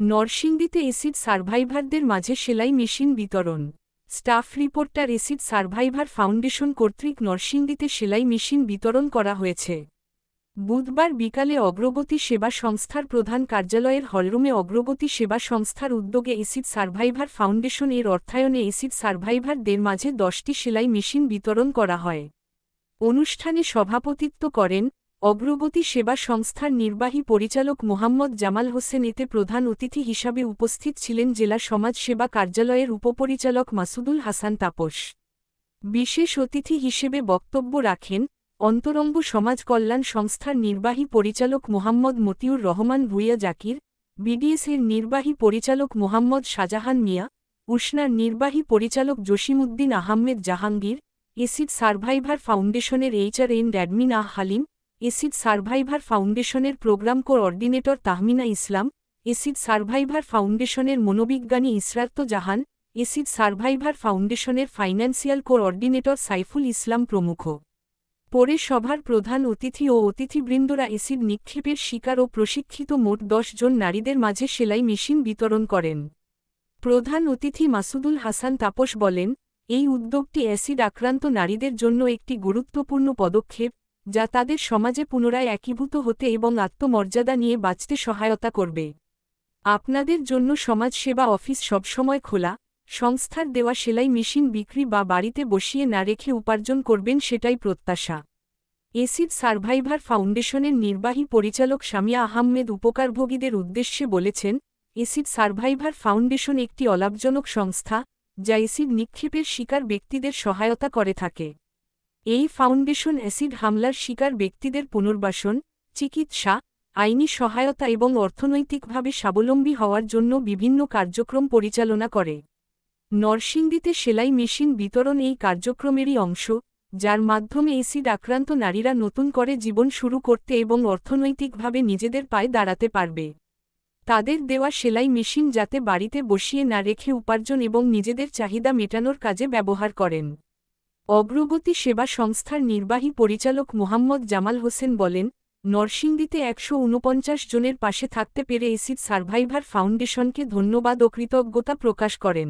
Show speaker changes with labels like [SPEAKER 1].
[SPEAKER 1] নরসিংদীতে এসিড সার্ভাইভারদের মাঝে সেলাই মেশিন বিতরণ। Staff reporter acid survivor foundation কর্তৃক নরসিংদীতে সেলাই মেশিন বিতরণ করা হয়েছে। বুধবার বিকালে অগ্রগতি সেবা সংস্থার প্রধান কার্যালয়ের হলরুমে অগ্রগতি সেবা সংস্থার উদ্যোগে এসিড সার্ভাইভার ফাউন্ডেশন এর অর্থায়নে এসিড সার্ভাইভারদের মাঝে দশটি সেলাই মেশিন বিতরণ করা হয়। অনুষ্ঠানে সভাপতিত্ব করেন অগ্রগতি সেবা সংস্থার নির্বাহী পরিচালক মোহাম্মদ জামাল হোসেন এতে প্রধান অতিথি হিসাবে উপস্থিত ছিলেন জেলা সমাজ সেবা কার্যালয়ের উপপরিচালক মাসুদুল হাসান তাপস। বিশেষ অতিথি হিসেবে বক্তব্য রাখেন অন্তরঙ্গ সমাজ কল্যাণ সংস্থার নির্বাহী পরিচালক মোহাম্মদ মতিউর রহমান ভুইয়া জাকির, বিডিএসের নির্বাহী পরিচালক মোহাম্মদ শাহজাহান মিয়া, উষ্ণার নির্বাহী পরিচালক জসিমউদ্দিন আহমেদ জাহাঙ্গীর, এসিড সার্ভাইভার ফাউন্ডেশনের HR and admin ah Halim acid survivor ফাউন্ডেশনের programme coordinator Tahmina Islam, acid survivor ফাউন্ডেশনের মনোবিজ্ঞানী ইসরাত জাহান, এসিড সার্ভাইভার ফাউন্ডেশনের ফাইন্যান্সিয়াল কোঅর্ডিনেটর সাইফুল ইসলাম প্রমুখ। পরে সভার প্রধান অতিথি ও অতিথিবৃন্দরা এসিড নিক্ষেপের শিকার ও প্রশিক্ষিত মোট দশ জন নারীদের মাঝে সেলাই মেশিন বিতরণ করেন। প্রধান অতিথি মাসুদুল হাসান তাপস বলেন, এই উদ্যোগটি অ্যাসিড আক্রান্ত নারীদের জন্য একটি গুরুত্বপূর্ণ পদক্ষেপ যা তাদের সমাজে পুনরায় একীভূত হতে এবং আত্মমর্যাদা নিয়ে বাঁচতে সহায়তা করবে। আপনাদের জন্য সমাজসেবা অফিস সবসময় খোলা, সংস্থার দেওয়া সেলাই মেশিন বিক্রি বা বাড়িতে বসিয়ে না রেখে উপার্জন করবেন সেটাই প্রত্যাশা। এসিড সার্ভাইভার ফাউন্ডেশনের নির্বাহী পরিচালক সামিয়া আহমেদ উপকারভোগীদের উদ্দেশ্যে বলেছেন, এসিড সার্ভাইভার ফাউন্ডেশন একটি অলাভজনক সংস্থা, যা এসিড নিক্ষেপের শিকার ব্যক্তিদের সহায়তা করে থাকে। এই ফাউন্ডেশন অ্যাসিড হামলার শিকার ব্যক্তিদের পুনর্বাসন, চিকিৎসা, আইনি সহায়তা এবং অর্থনৈতিকভাবে স্বাবলম্বী হওয়ার জন্য বিভিন্ন কার্যক্রম পরিচালনা করে। নরসিংদীতে সেলাই মেশিন বিতরণ এই কার্যক্রমেরই অংশ, যার মাধ্যমে এসিড আক্রান্ত নারীরা নতুন করে জীবন শুরু করতে এবং অর্থনৈতিকভাবে নিজেদের পায়ে দাঁড়াতে পারবে। তাদের দেওয়া সেলাই মেশিন যাতে বাড়িতে বসিয়ে না রেখে উপার্জন এবং নিজেদের চাহিদা মেটানোর কাজে ব্যবহার করেন। অগ্রগতি সেবা সংস্থার নির্বাহী পরিচালক মোহাম্মদ জামাল হোসেন বলেন, নরসিংদীতে একশো উনপঞ্চাশ জনের পাশে থাকতে পেরে এসিড সার্ভাইভার ফাউন্ডেশনকে ধন্যবাদ ও কৃতজ্ঞতা প্রকাশ করেন।